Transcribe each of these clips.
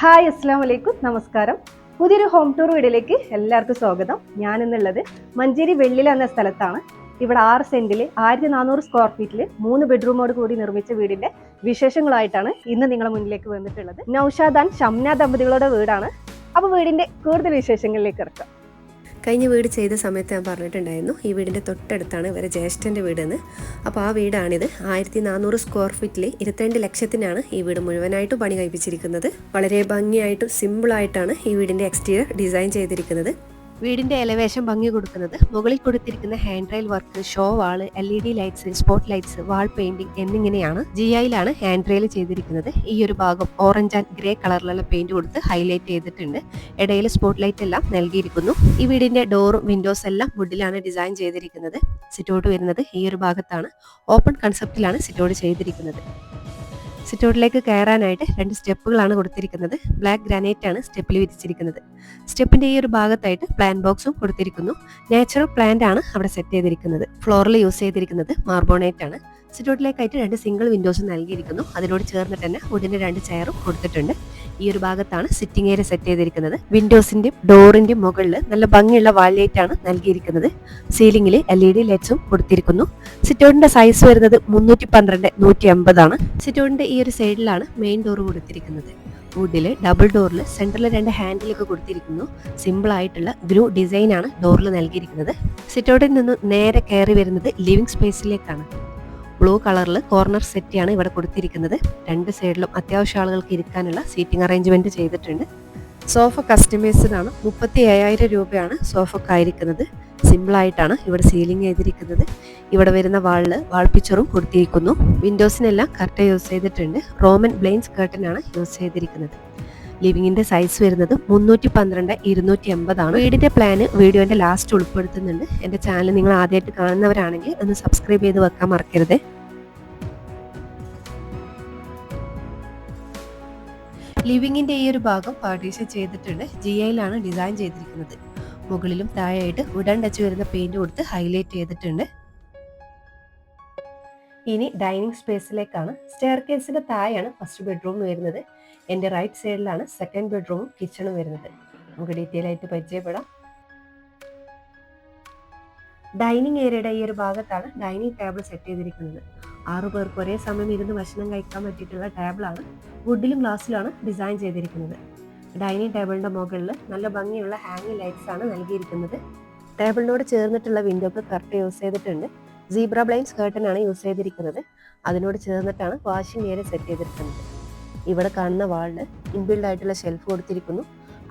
Hi അസ്സാം വലൈക്കും നമസ്കാരം. പുതിയൊരു ഹോം ടൂർ വീഡിയോയിലേക്ക് എല്ലാവർക്കും സ്വാഗതം. ഞാൻ ഇന്നുള്ളത് മഞ്ചേരി വെള്ളില എന്ന സ്ഥലത്താണ്. ഇവിടെ ആറ് സെന്റിൽ ആയിരത്തി നാനൂറ് സ്ക്വയർ ഫീറ്റിൽ മൂന്ന് ബെഡ്റൂമോട് കൂടി നിർമ്മിച്ച വീടിന്റെ വിശേഷങ്ങളായിട്ടാണ് ഇന്ന് നിങ്ങളെ മുന്നിലേക്ക് വന്നിട്ടുള്ളത്. നൌഷാദ് ആൻഡ് ഷംന ദമ്പതികളുടെ വീടാണ്. അപ്പോൾ വീടിന്റെ കൂടുതൽ വിശേഷങ്ങളിലേക്ക് ഇറക്കാം. കഴിഞ്ഞ വീട് ചെയ്ത സമയത്ത് ഞാൻ പറഞ്ഞിട്ടുണ്ടായിരുന്നു ഈ വീടിന്റെ തൊട്ടടുത്താണ് ഇവരെ ജ്യേഷ്ഠന്റെ വീടെന്ന്. അപ്പോൾ ആ വീടാണിത്. ആയിരത്തി നാനൂറ് സ്ക്വയർ ഫീറ്റിൽ ഇരുപത്തിരണ്ട് ലക്ഷത്തിനാണ് ഈ വീട് മുഴുവനായിട്ട് പണി കഴിപ്പിച്ചിരിക്കുന്നത്. വളരെ ഭംഗിയായിട്ടും സിമ്പിളായിട്ടാണ് ഈ വീടിന്റെ എക്സ്റ്റീരിയർ ഡിസൈൻ ചെയ്തിരിക്കുന്നത്. വീടിന്റെ എലവേഷൻ ഭംഗി കൊടുക്കുന്നത് മുകളിൽ കൊടുത്തിരിക്കുന്ന hand rail work show wall L E D lights spot lights wall painting എന്നിങ്ങനെയാണ് ജി ഐയിലാണ് ഹാൻഡ് റെയിൽ ചെയ്തിരിക്കുന്നത്. ഈ ഒരു ഭാഗം ഓറഞ്ച് ആൻഡ് ഗ്രേ കളറിലുള്ള പെയിന്റ് കൊടുത്ത് ഹൈലൈറ്റ് ചെയ്തിട്ടുണ്ട്. ഇടയിൽ സ്പോട്ട് ലൈറ്റ് എല്ലാം നൽകിയിരിക്കുന്നു. ഈ വീടിന്റെ ഡോറും വിൻഡോസ് എല്ലാം വുഡിലാണ് ഡിസൈൻ ചെയ്തിരിക്കുന്നത്. സിറ്റൗട്ട് വരുന്നത് ഈ ഒരു ഭാഗത്താണ്. ഓപ്പൺ കൺസെപ്റ്റിലാണ് സിറ്റൗട്ട് ചെയ്തിരിക്കുന്നത്. സിറ്റൗട്ടിലേക്ക് കയറാനായിട്ട് രണ്ട് സ്റ്റെപ്പുകളാണ് കൊടുത്തിരിക്കുന്നത്. ബ്ലാക്ക് ഗ്രാനൈറ്റ് ആണ് സ്റ്റെപ്പിൽ വിരിച്ചിരിക്കുന്നത്. സ്റ്റെപ്പിന്റെ ഈ ഒരു ഭാഗത്തായിട്ട് പ്ലാൻ ബോക്സും കൊടുത്തിരിക്കുന്നു. നാച്ചുറൽ പ്ലാന്റ് ആണ് അവിടെ സെറ്റ് ചെയ്തിരിക്കുന്നത്. ഫ്ലോറിൽ യൂസ് ചെയ്തിരിക്കുന്നത് മാർബോണേറ്റ് ആണ്. സിറ്റൗട്ടിലേക്കായിട്ട് രണ്ട് സിംഗിൾ വിൻഡോസ് നൽകിയിരിക്കുന്നു. അതിനോട് ചേർന്നിട്ട് തന്നെ വുഡിന്റെ രണ്ട് ചെയറും കൊടുത്തിട്ടുണ്ട്. ഈ ഒരു ഭാഗത്താണ് സിറ്റിംഗ് ഏരിയ സെറ്റ് ചെയ്തിരിക്കുന്നത്. വിൻഡോസിന്റെ ഡോറിന്റെ മുകളിൽ നല്ല ഭംഗിയുള്ള വാൾ ലൈറ്റ് ആണ് നൽകിയിരിക്കുന്നത്. സീലിംഗിൽ എൽ ഇ ഡി ലൈറ്റ്സും കൊടുത്തിരിക്കുന്നു. സിറ്റൗട്ടിന്റെ സൈസ് വരുന്നത് മുന്നൂറ്റി പന്ത്രണ്ട് നൂറ്റി അമ്പതാണ് സിറ്റൗട്ടിന്റെ ഈ ഒരു സൈഡിലാണ് മെയിൻ ഡോർ കൊടുത്തിരിക്കുന്നത്. വുഡിൽ ഡബിൾ ഡോറിൽ സെന്ററിൽ രണ്ട് ഹാൻഡിലൊക്കെ കൊടുത്തിരിക്കുന്നു. സിമ്പിൾ ആയിട്ടുള്ള ഗ്രൂ ഡിസൈനാണ് ഡോറിൽ നൽകിയിരിക്കുന്നത്. സിറ്റൗട്ടിൽ നിന്ന് നേരെ കയറി വരുന്നത് ലിവിംഗ് സ്പേസിലേക്കാണ് ബ്ലൂ കളറിൽ കോർണർ സെറ്റിയാണ് ഇവിടെ കൊടുത്തിരിക്കുന്നത്. രണ്ട് സൈഡിലും അത്യാവശ്യം ആളുകൾക്ക് ഇരിക്കാനുള്ള സീറ്റിംഗ് അറേഞ്ച്മെന്റ് ചെയ്തിട്ടുണ്ട്. സോഫ കസ്റ്റമൈസ്ഡ് ആണ്. മുപ്പത്തി ഏഴായിരം രൂപയാണ് സോഫക്കായിരിക്കുന്നത് സിമ്പിളായിട്ടാണ് ഇവിടെ സീലിംഗ് ചെയ്തിരിക്കുന്നത്. ഇവിടെ വരുന്ന വാളിൽ വാൾ പിക്ചറും കൊടുത്തിരിക്കുന്നു. വിൻഡോസിനെല്ലാം കർട്ടൻ യൂസ് ചെയ്തിട്ടുണ്ട്. റോമൻ ബ്ലെയിൻസ് കർട്ടൻ ആണ് യൂസ് ചെയ്തിരിക്കുന്നത്. ലിവിങ്ങിന്റെ സൈസ് വരുന്നത് മുന്നൂറ്റി പന്ത്രണ്ട് ഇരുന്നൂറ്റി എൺപതാണ് വീടിന്റെ പ്ലാന് വീഡിയോന്റെ ലാസ്റ്റ് ഉൾപ്പെടുത്തുന്നുണ്ട്. എന്റെ ചാനൽ നിങ്ങൾ ആദ്യമായിട്ട് കാണുന്നവരാണെങ്കിൽ ഒന്ന് സബ്സ്ക്രൈബ് ചെയ്ത് വെക്കാൻ മറക്കരുത്. ലിവിങ്ങിന്റെ ഈ ഒരു ഭാഗം പാർട്ടീഷൻ ചെയ്തിട്ടുണ്ട്. ജി ഐയിലാണ് ഡിസൈൻ ചെയ്തിരിക്കുന്നത്. മുകളിലും താഴെയായിട്ട് ഉടൻ ടച്ച് വരുന്ന പെയിന്റ് കൊടുത്ത് ഹൈലൈറ്റ് ചെയ്തിട്ടുണ്ട്. ഇനി ഡൈനിങ് സ്പേസിലേക്കാണ് സ്റ്റെയർ കേസിന്റെ താഴെയാണ് ഫസ്റ്റ് ബെഡ്റൂം വരുന്നത്. എന്റെ റൈറ്റ് സൈഡിലാണ് സെക്കൻഡ് ബെഡ്റൂമും കിച്ചണും വരുന്നത്. നമുക്ക് ഡീറ്റെയിൽ ആയിട്ട് പരിചയപ്പെടാം. ഡൈനിങ് ഏരിയയുടെ ഈ ഒരു ഭാഗത്താണ് ഡൈനിങ് ടേബിൾ സെറ്റ് ചെയ്തിരിക്കുന്നത്. ആറു പേർക്ക് ഒരേ സമയം ഇരുന്ന് ഭക്ഷണം കഴിക്കാൻ പറ്റിയിട്ടുള്ള ടേബിളാണ് വുഡിലും ഗ്ലാസ്സിലാണ് ഡിസൈൻ ചെയ്തിരിക്കുന്നത്. ഡൈനിങ് ടേബിളിന്റെ മുകളിൽ നല്ല ഭംഗിയുള്ള ഹാങ്ങിങ് ലൈറ്റ്സ് ആണ് നൽകിയിരിക്കുന്നത്. ടേബിളിനോട് ചേർന്നിട്ടുള്ള വിൻഡോക്ക് കറക്റ്റ് യൂസ് ചെയ്തിട്ടുണ്ട്. സീബ്ര ബ്ലൈൻസ് ആണ് യൂസ് ചെയ്തിരിക്കുന്നത്. അതിനോട് ചേർന്നിട്ടാണ് വാഷിംഗ് ഏരിയ സെറ്റ് ചെയ്തിരിക്കുന്നത്. ഇവിടെ കാണുന്ന വാളിൽ ഇൻബിൽഡ് ആയിട്ടുള്ള ഷെൽഫ് കൊടുത്തിരിക്കുന്നു.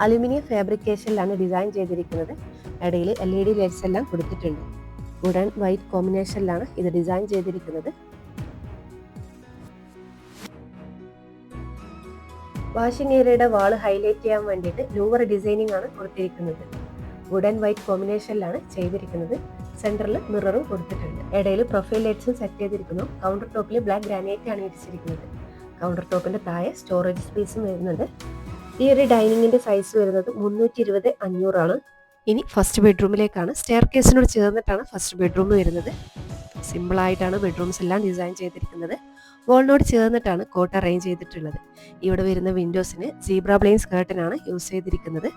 അലുമിനിയം ഫാബ്രിക്കേഷനിലാണ് ഡിസൈൻ ചെയ്തിരിക്കുന്നത്. ഇടയിൽ എൽ ഇ ഡി ലൈറ്റ്സ് എല്ലാം കൊടുത്തിട്ടുണ്ട്. വുഡൻ വൈറ്റ് കോമ്പിനേഷനിലാണ് ഇത് ഡിസൈൻ ചെയ്തിരിക്കുന്നത്. വാഷിംഗ് ഏരിയയുടെ വാൾ ഹൈലൈറ്റ് ചെയ്യാൻ വേണ്ടിയിട്ട് ലൂവർ ഡിസൈനിങ് ആണ് കൊടുത്തിരിക്കുന്നത്. വുഡൻ വൈറ്റ് കോമ്പിനേഷനിലാണ് ചെയ്തിരിക്കുന്നത്. സെന്ററിൽ മിററും കൊടുത്തിട്ടുണ്ട്. ഇടയിൽ പ്രൊഫൈൽ ലൈറ്റ്സും സെറ്റ് ചെയ്തിരിക്കുന്നു. കൗണ്ടർ ടോപ്പിൽ ബ്ലാക്ക് ഗ്രാനൈറ്റ് ആണ് ഇരിച്ചിരിക്കുന്നത് കൗണ്ടർ ടോപ്പിന്റെ താഴെ സ്റ്റോറേജ് സ്പേസും വരുന്നുണ്ട്. ഈ ഒരു ഡൈനിങ്ങിന്റെ സൈസ് വരുന്നത് മുന്നൂറ്റി ഇരുപത് അഞ്ഞൂറാണ്. ഇനി ഫസ്റ്റ് ബെഡ്റൂമിലേക്കാണ് സ്റ്റെയർ കേസിനോട് ചേർന്നിട്ടാണ് ഫസ്റ്റ് ബെഡ്റൂം വരുന്നത്. സിമ്പിൾ ആയിട്ടാണ് ബെഡ്റൂംസ് എല്ലാം ഡിസൈൻ ചെയ്തിരിക്കുന്നത്. വോളിനോട് ചേർന്നിട്ടാണ് കോട്ട് അറേഞ്ച് ചെയ്തിട്ടുള്ളത്. ഇവിടെ വരുന്ന വിൻഡോസിന് സീബ്ര ബ്ലെയിൻസ് കേട്ടനാണ് യൂസ് ചെയ്തിരിക്കുന്നത്.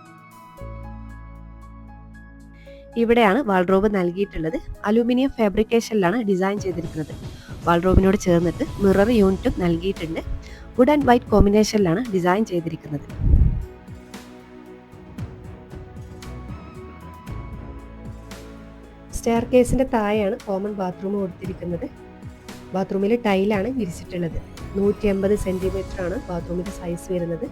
ഇവിടെയാണ് വാൾഡ്രോബ് നൽകിയിട്ടുള്ളത്. അലൂമിനിയം ഫാബ്രിക്കേഷനിലാണ് ഡിസൈൻ ചെയ്തിരിക്കുന്നത്. വാൾഡ്രോബിനോട് ചേർന്നിട്ട് മിറർ യൂണിറ്റും നൽകിയിട്ടുണ്ട്. വുഡ് ആൻഡ് വൈറ്റ് കോമ്പിനേഷനിലാണ് ഡിസൈൻ ചെയ്തിരിക്കുന്നത്. സ്റ്റെയർ കേസിന്റെ താഴെയാണ് കോമൺ ബാത്റൂം കൊടുത്തിരിക്കുന്നത്. ബാത്റൂമിൽ ടൈലാണ് വിരിച്ചിട്ടുള്ളത്. നൂറ്റി അമ്പത് സെന്റിമീറ്ററാണ് ആണ് ബാത്റൂമിന്റെ സൈസ് വരുന്നത്.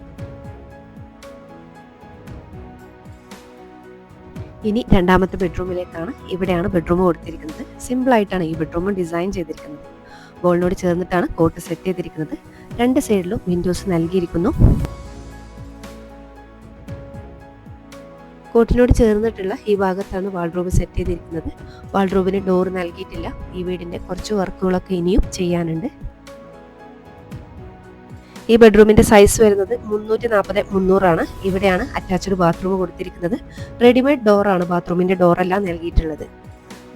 ഇനി രണ്ടാമത്തെ ബെഡ്റൂമിലേക്കാണ് ഇവിടെയാണ് ബെഡ്റൂം കൊടുത്തിരിക്കുന്നത്. സിമ്പിൾ ആയിട്ടാണ് ഈ ബെഡ്റൂം ഡിസൈൻ ചെയ്തിരിക്കുന്നത്. വോളിനോട് ചേർന്നിട്ടാണ് കോട്ട് സെറ്റ് ചെയ്തിരിക്കുന്നത്. രണ്ട് സൈഡിലും വിൻഡോസ് നൽകിയിരിക്കുന്നു. കോട്ടിനോട് ചേർന്നിട്ടുള്ള ഈ ഭാഗത്താണ് വാൾഡ്രോബ് സെറ്റ് ചെയ്തിരിക്കുന്നത്. വാൾഡ്രോബിന് ഡോർ നൽകിയിട്ടില്ല. ഈ വീടിന്റെ കുറച്ച് വർക്കുകളൊക്കെ ഇനിയും ചെയ്യാനുണ്ട്. ഈ ബെഡ്റൂമിന്റെ സൈസ് വരുന്നത് മുന്നൂറ്റി നാൽപ്പത് മുന്നൂറാണ്. ഇവിടെയാണ് അറ്റാച്ച്ഡ് ബാത്റൂം കൊടുത്തിരിക്കുന്നത്. റെഡിമെയ്ഡ് ഡോറാണ് ബാത്റൂമിന്റെ ഡോറെല്ലാം നൽകിയിട്ടുള്ളത്.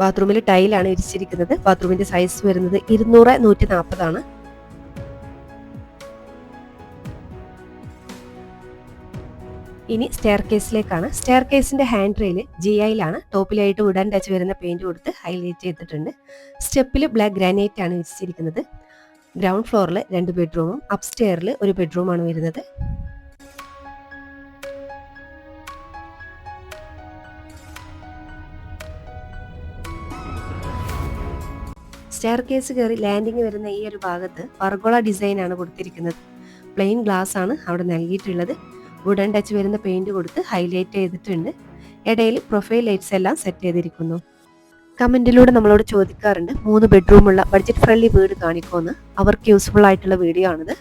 ബാത്റൂമിൽ ടൈലാണ് ഇരിച്ചിരിക്കുന്നത്. ബാത്റൂമിന്റെ സൈസ് വരുന്നത് ഇരുന്നൂറ് നൂറ്റി നാൽപ്പതാണ് ഇനി സ്റ്റെയർ കേസിലേക്കാണ് സ്റ്റെയർ കേസിന്റെ ഹാൻഡ് റെയിൽ ജി ഐയിലാണ് ടോപ്പിലായിട്ട് ഉടൻ ടച്ച് വരുന്ന പെയിന്റ് കൊടുത്ത് ഹൈലൈറ്റ് ചെയ്തിട്ടുണ്ട്. സ്റ്റെപ്പിൽ ബ്ലാക്ക് ഗ്രാനൈറ്റ് ആണ് വിരിച്ചിരിക്കുന്നത് ഗ്രൗണ്ട് ഫ്ലോറിൽ രണ്ട് ബെഡ്റൂമും അപ്സ്റ്റെയറിൽ ഒരു ബെഡ്റൂമാണ് വരുന്നത്. സ്റ്റെയർ കേസ് കയറി ലാൻഡിങ് വരുന്ന ഈ ഒരു ഭാഗത്ത് വർഗോള ഡിസൈൻ ആണ് കൊടുത്തിരിക്കുന്നത്. പ്ലെയിൻ ഗ്ലാസ് ആണ് അവിടെ നൽകിയിട്ടുള്ളത്. വുഡൻ ടച്ച് വരുന്ന പെയിന്റ് കൊടുത്ത് ഹൈലൈറ്റ് ചെയ്തിട്ടുണ്ട്. ഇടയിൽ പ്രൊഫൈൽ ലൈറ്റ്സ് എല്ലാം സെറ്റ് ചെയ്തിരിക്കുന്നു. കമന്റിലൂടെ നമ്മളോട് ചോദിക്കാറുണ്ട് മൂന്ന് ബെഡ്റൂമുള്ള ബഡ്ജറ്റ് ഫ്രണ്ട്ലി വീട് കാണിക്കുമെന്ന് അവർക്ക് യൂസ്ഫുൾ ആയിട്ടുള്ള വീഡിയോ ആണിത്.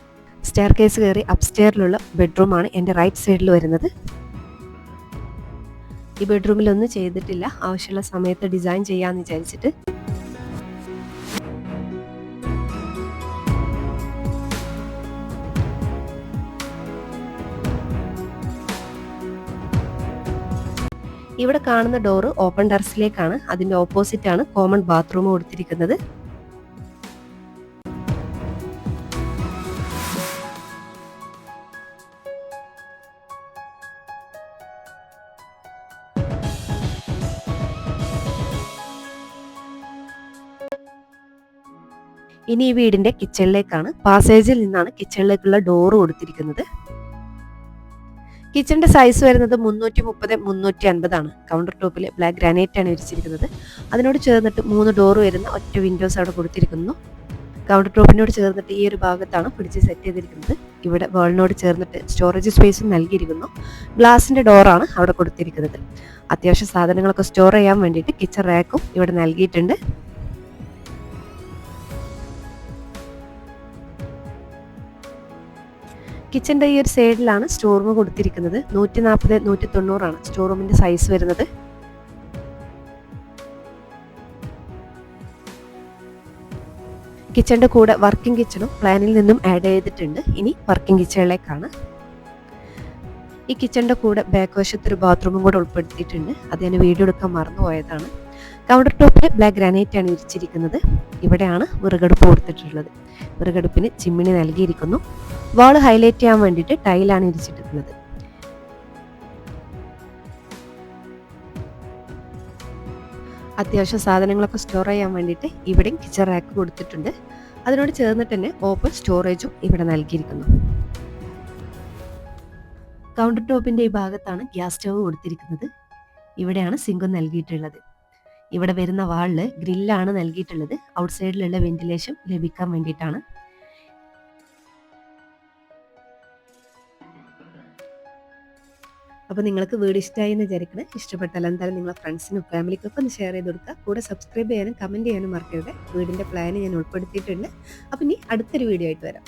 സ്റ്റെയർ കേസ് കയറി അപ്സ്റ്റെയറിലുള്ള ബെഡ്റൂമാണ് എന്റെ റൈറ്റ് സൈഡിൽ വരുന്നത്. ഈ ബെഡ്റൂമിലൊന്നും ചെയ്തിട്ടില്ല. ആവശ്യമുള്ള സമയത്ത് ഡിസൈൻ ചെയ്യാമെന്ന് വിചാരിച്ചിട്ട് ഇവിടെ കാണുന്ന ഡോറ് ഓപ്പൺ ടെറസിലേക്കാണ് അതിന്റെ ഓപ്പോസിറ്റ് ആണ് കോമൺ ബാത്റൂം കൊടുത്തിരിക്കുന്നത്. ഇനി ഈ വീടിന്റെ കിച്ചണിലേക്കാണ് പാസേജിൽ നിന്നാണ് കിച്ചണിലേക്കുള്ള ഡോറ് കൊടുത്തിരിക്കുന്നത്. കിച്ചണിന്റെ സൈസ് വരുന്നത് മുന്നൂറ്റി മുപ്പത് മുന്നൂറ്റി അൻപതാണ് കൗണ്ടർ ടോപ്പിൽ ബ്ലാക്ക് ഗ്രാനൈറ്റ് ആണ് വിരിച്ചിരിക്കുന്നത്. അതിനോട് ചേർന്നിട്ട് മൂന്ന് ഡോർ വരുന്ന ഒറ്റ വിൻഡോസ് അവിടെ കൊടുത്തിരിക്കുന്നു. കൗണ്ടർ ടോപ്പിനോട് ചേർന്നിട്ട് ഈ ഒരു ഭാഗത്താണ് പിടിച്ച് സെറ്റ് ചെയ്തിരിക്കുന്നത്. ഇവിടെ വേളിനോട് ചേർന്നിട്ട് സ്റ്റോറേജ് സ്പേസും നൽകിയിരിക്കുന്നു. ഗ്ലാസിന്റെ ഡോറാണ് അവിടെ കൊടുത്തിരിക്കുന്നത്. അത്യാവശ്യ സാധനങ്ങളൊക്കെ സ്റ്റോർ ചെയ്യാൻ വേണ്ടിയിട്ട് കിച്ചൺ റാക്കും ഇവിടെ നൽകിയിട്ടുണ്ട്. കിച്ചന്റെ ഈ ഒരു സൈഡിലാണ് സ്റ്റോർ റൂം കൊടുത്തിരിക്കുന്നത്. നൂറ്റി നാൽപ്പത് നൂറ്റി തൊണ്ണൂറാണ് സ്റ്റോർ റൂമിന്റെ സൈസ് വരുന്നത്. കിച്ചന്റെ കൂടെ വർക്കിംഗ് കിച്ചണും പ്ലാനിൽ നിന്നും ആഡ് ചെയ്തിട്ടുണ്ട്. ഇനി വർക്കിംഗ് കിച്ചണിലേക്കാണ്. ഈ കിച്ചന്റെ കൂടെ ബാക്ക് വശത്ത് ഒരു ബാത്റൂമും കൂടെ ഉൾപ്പെടുത്തിയിട്ടുണ്ട്. അത് ഞാൻ വീഡിയോ എടുക്കാൻ മറന്നുപോയതാണ്. കൗണ്ടർ ടോപ്പിൽ ബ്ലാക്ക് ഗ്രാനൈറ്റ് ആണ് വിരിച്ചിരിക്കുന്നത്. ഇവിടെയാണ് വിറകടുപ്പ് കൊടുത്തിട്ടുള്ളത്. വിറകടുപ്പിന് ചിമ്മിണി നൽകിയിരിക്കുന്നു. വാൾ ഹൈലൈറ്റ് ചെയ്യാൻ വേണ്ടിയിട്ട് ടൈലാണ് ഇരിച്ചിട്ടുള്ളത് അത്യാവശ്യം സാധനങ്ങളൊക്കെ സ്റ്റോർ ചെയ്യാൻ വേണ്ടിയിട്ട് ഇവിടെയും കിച്ചൺ റാക്ക് കൊടുത്തിട്ടുണ്ട്. അതിനോട് ചേർന്നിട്ട് തന്നെ ഓപ്പൺ സ്റ്റോറേജും ഇവിടെ നൽകിയിരിക്കുന്നു. കൗണ്ടർ ടോപ്പിന്റെ ഈ ഭാഗത്താണ് ഗ്യാസ് സ്റ്റവ് കൊടുത്തിരിക്കുന്നത്. ഇവിടെയാണ് സിങ്കും നൽകിയിട്ടുള്ളത്. ഇവിടെ വരുന്ന വാളിൽ ഗ്രില്ലാണ് നൽകിയിട്ടുള്ളത്. ഔട്ട് സൈഡിലുള്ള വെന്റിലേഷൻ ലഭിക്കാൻ വേണ്ടിയിട്ടാണ്. അപ്പോൾ നിങ്ങൾക്ക് വീട് ഇഷ്ടമായി എന്ന് വിചാരിക്കണേ. ഇഷ്ടപ്പെട്ടാൽ എന്തായാലും നിങ്ങളെ ഫ്രണ്ട്സിനും ഫാമിലിക്കൊക്കെ ഒന്ന് ഷെയർ ചെയ്ത് കൊടുക്കുക. കൂടെ സബ്സ്ക്രൈബ് ചെയ്യാനും കമന്റ് ചെയ്യാനും മറക്കരുത്. വീടിന്റെ പ്ലാൻ ഞാൻ ഉൾപ്പെടുത്തിയിട്ടുണ്ട്. അപ്പോൾ ഇനി അടുത്തൊരു വീഡിയോ ആയിട്ട് വരാം.